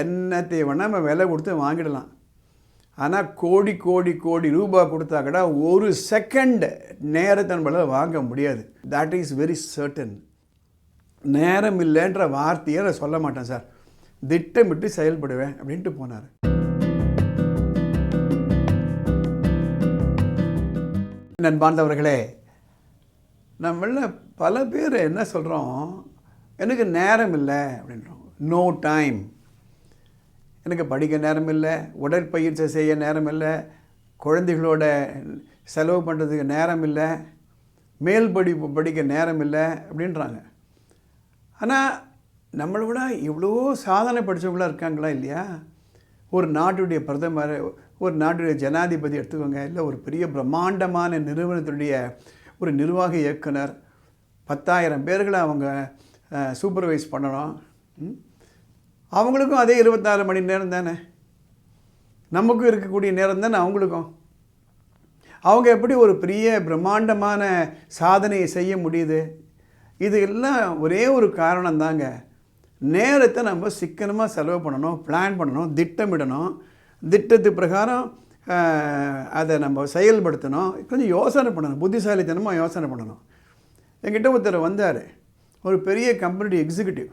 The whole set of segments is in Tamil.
என்னத்தை வேணால் நம்ம விலை கொடுத்து வாங்கிடலாம். ஆனால் கோடி கோடி கோடி ரூபாய் கொடுத்தா கூட ஒரு செகண்ட் நேரத்தை நம்மளால் வாங்க முடியாது. தட் இஸ் வெரி சர்டன் நேரம் இல்லைன்ற வார்த்தையை நான் சொல்ல மாட்டேன் சார். திட்டமிட்டு செயல்படுவேன் அப்படின்ட்டு போனார். நண்பார்ந்தவர்களே நம்மள பல பேர் என்ன சொல்கிறோம் எனக்கு நேரம் இல்லை அப்படின்றோம். நோ டைம் எனக்கு படிக்க நேரம் இல்லை உடற்பயிற்சி செய்ய நேரம் இல்லை குழந்தைகளோட செலவு பண்ணுறதுக்கு நேரம் இல்லை மேல் படிப்பு படிக்க நேரம் இல்லை அப்படின்றாங்க. ஆனால் நம்மளை விட இவ்வளோ சாதனை படித்தவங்களாம் இருக்காங்களா இல்லையா? ஒரு நாட்டுடைய பிரதமர் ஒரு நாட்டுடைய ஜனாதிபதி எடுத்துக்கோங்க இல்லை ஒரு பெரிய பிரம்மாண்டமான நிறுவனத்துடைய ஒரு நிர்வாக இயக்குனர் பத்தாயிரம் பேர்களை அவங்க சூப்பர்வைஸ் பண்ணணும். ம்? அவங்களுக்கும் அதே இருபத்தாறு மணி நேரம் தானே? நமக்கும் இருக்கக்கூடிய நேரம் தானே அவங்களுக்கும்? அவங்க எப்படி ஒரு பெரிய பிரம்மாண்டமான சாதனையை செய்ய முடியுது? இது எல்லாம் ஒரே ஒரு காரணம் தாங்க. நேரத்தை நம்ம சிக்கனமாக செலவு பண்ணணும் பிளான் பண்ணணும் திட்டமிடணும். திட்டத்து பிரகாரம் அதை நம்ம செயல்படுத்தணும். கொஞ்சம் யோசனை பண்ணணும் புத்திசாலித்தனமாக யோசனை பண்ணணும். என்கிட்ட ஒருத்தர் வந்தார். ஒரு பெரிய கம்பெனி எக்ஸிக்யூட்டிவ்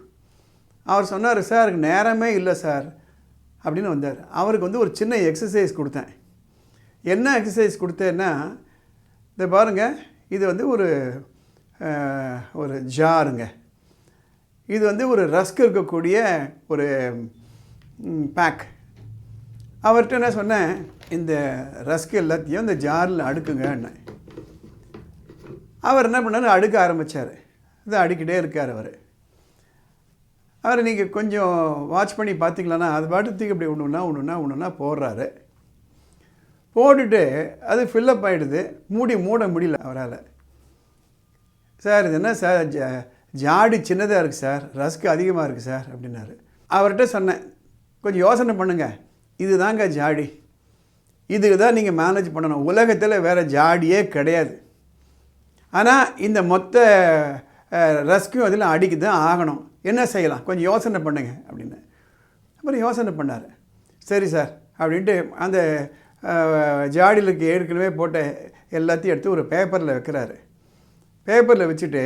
அவர் சொன்னார் சார் நேரமே இல்லை சார். அப்படின்னு வந்தார். அவருக்கு வந்து ஒரு சின்ன எக்ஸசைஸ் கொடுத்தேன். என்ன எக்ஸசைஸ் கொடுத்தேன்னா இதை பாருங்கள் இது வந்து ஒரு ஒரு ஜாருங்க. இது வந்து ஒரு ரஸ்க் இருக்கக்கூடிய ஒரு பேக் அவர்கிட்ட என்ன சொன்னேன் இந்த ரஸ்க் எல்லாத்தையும் இந்த ஜாரில் அடுக்குங்கன்னு அவர் என்ன பண்ணார்? அடுக்க ஆரம்பித்தார் இதை அடுக்கிட்டே இருக்கார் அவர். அவர் நீங்கள் கொஞ்சம் வாட்ச் பண்ணி பார்த்தீங்களான்னா அது பாட்டுக்கு இப்படி ஒன்றுனா ஒன்றுனா ஒன்றுனா போடுறாரு. போட்டுட்டு அது ஃபில்லப் ஆகிடுது மூடி மூட முடியல அவரால். சார் இது என்ன சார்? ஜா ஜாடி சின்னதாக இருக்குது சார். ரஸ்க்கு அதிகமாக இருக்குது சார் அப்படின்னாரு. அவர்கிட்ட சொன்னேன் கொஞ்சம் யோசனை பண்ணுங்கள் இது தாங்க ஜாடி. இதுக்கு தான் நீங்கள் மேனேஜ் பண்ணணும். உலகத்தில் வேறு ஜாடியே கிடையாது. ஆனால் இந்த மொத்த ரஸ்க்கும் அதில் அடிக்க தான் ஆகணும். என்ன செய்யலாம்? கொஞ்சம் யோசனை பண்ணுங்க அப்படின்னு. அப்புறம் யோசனை பண்ணார். சரி சார் அப்படின்ட்டு அந்த ஜாடிலுக்கு ஏற்கனவே போட்ட எல்லாத்தையும் எடுத்து ஒரு பேப்பரில் வைக்கிறாரு. பேப்பரில் வச்சுட்டு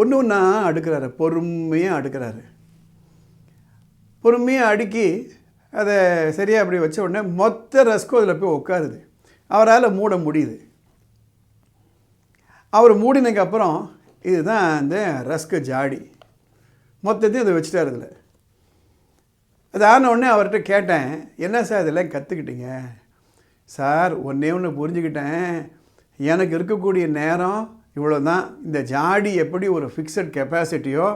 ஒன்று ஒன்றா அடுக்கிறாரு பொறுமையாக அடுக்கிறாரு. பொறுமையாக அடுக்கி அதை சரியாக அப்படி வச்ச உடனே மொத்த ரஸ்கோ அதில் போய் உட்காருது. அவரால் மூட முடியுது. அவர் மூடினதுக்கப்புறம் இதுதான் அந்த ரஸ்க்கு ஜாடி. மொத்தத்தையும் அதை வச்சுட்டார் அதில் அது ஆன உடனே அவர்கிட்ட கேட்டேன் என்ன சார் இதெல்லாம் கற்றுக்கிட்டீங்க சார் ஒன்றே ஒன்று புரிஞ்சுக்கிட்டேன். எனக்கு இருக்கக்கூடிய நேரம் இவ்வளோ தான் இந்த ஜாடி எப்படி ஒரு ஃபிக்ஸட் கெப்பாசிட்டியோ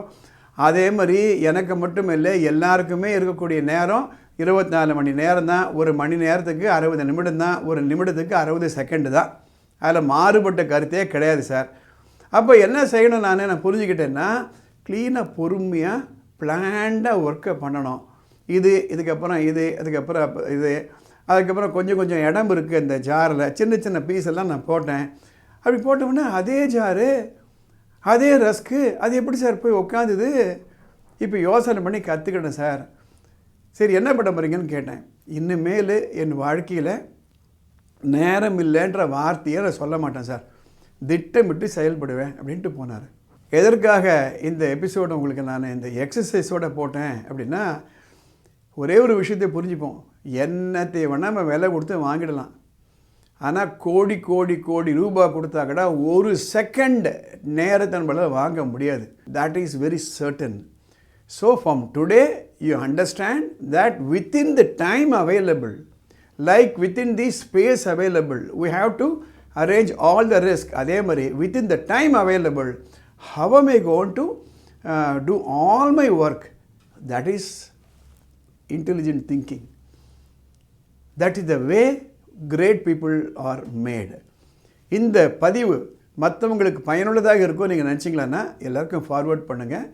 அதே மாதிரி எனக்கு மட்டும் இல்லை எல்லாருக்குமே இருக்கக்கூடிய நேரம் இருபத்தி நாலு மணி நேரம் தான். ஒரு மணி நேரத்துக்கு அறுபது நிமிடம் தான். ஒரு நிமிடத்துக்கு அறுபது செகண்டு தான். அதில் மாறுபட்ட கருத்தே கிடையாது சார். அப்போ என்ன செய்யணும் நான் நான் புரிஞ்சுக்கிட்டேன்னா க்ளீனாக பொறுமையாக பிளான்டாக ஒர்க்கை பண்ணணும். இது இதுக்கப்புறம் இது அதுக்கப்புறம் இது. அதுக்கப்புறம் கொஞ்சம் கொஞ்சம் இடம் இருக்குது இந்த ஜாரில் சின்ன சின்ன பீஸ் எல்லாம் நான் போட்டேன். அப்படி போட்டோம்னா அதே ஜாரு அதே ரஸ்க்கு அது எப்படி சார் போய் உட்காந்துது இப்போ யோசனை பண்ணி கற்றுக்கிட்டேன் சார் சரி என்ன பண்ண போகிறீங்கன்னு கேட்டேன். இனிமேல் என் வாழ்க்கையில் நேரம் இல்லைன்ற வார்த்தையை நான் சொல்ல மாட்டேன் சார் திட்டமிட்டு செயல்படுவேன் அப்படின்ட்டு போனார். எதற்காக இந்த எபிசோடு உங்களுக்கு நான் இந்த எக்ஸசைஸோடு போட்டேன் அப்படின்னா ஒரே ஒரு விஷயத்தை புரிஞ்சுப்போம். என்னத்தை வேணால் நம்ம விலை கொடுத்து வாங்கிடலாம். ஆனால் கோடி கோடி கோடி ரூபாய் கொடுத்தா கூட ஒரு செகண்ட் நேரத்தை நம்மளால் வாங்க முடியாது. That is very certain so from today you understand that within the time available like within the space available we have to arrange all the risk அதே மாதிரி within the time available how may gone to do all my work that is intelligent thinking. That is the way great people are made. இந்த பதிவு மற்றவங்களுக்கு பயனுள்ளதாக இருக்கும் நீங்கள் நினச்சிங்களான்னா எல்லாருக்கும் ஃபார்வர்ட் பண்ணுங்கள்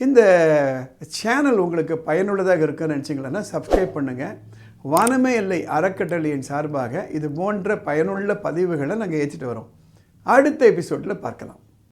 இந்த சேனல் உங்களுக்கு பயனுள்ளதாக இருக்குன்னு நினச்சிங்களான்னா சப்ஸ்கிரைப் பண்ணுங்கள் வானமே இல்லை அறக்கட்டளையின் சார்பாக இது போன்ற பயனுள்ள பதிவுகளை நாங்கள் ஏற்றிட்டு வரோம் அடுத்த எபிசோடில் பார்க்கலாம்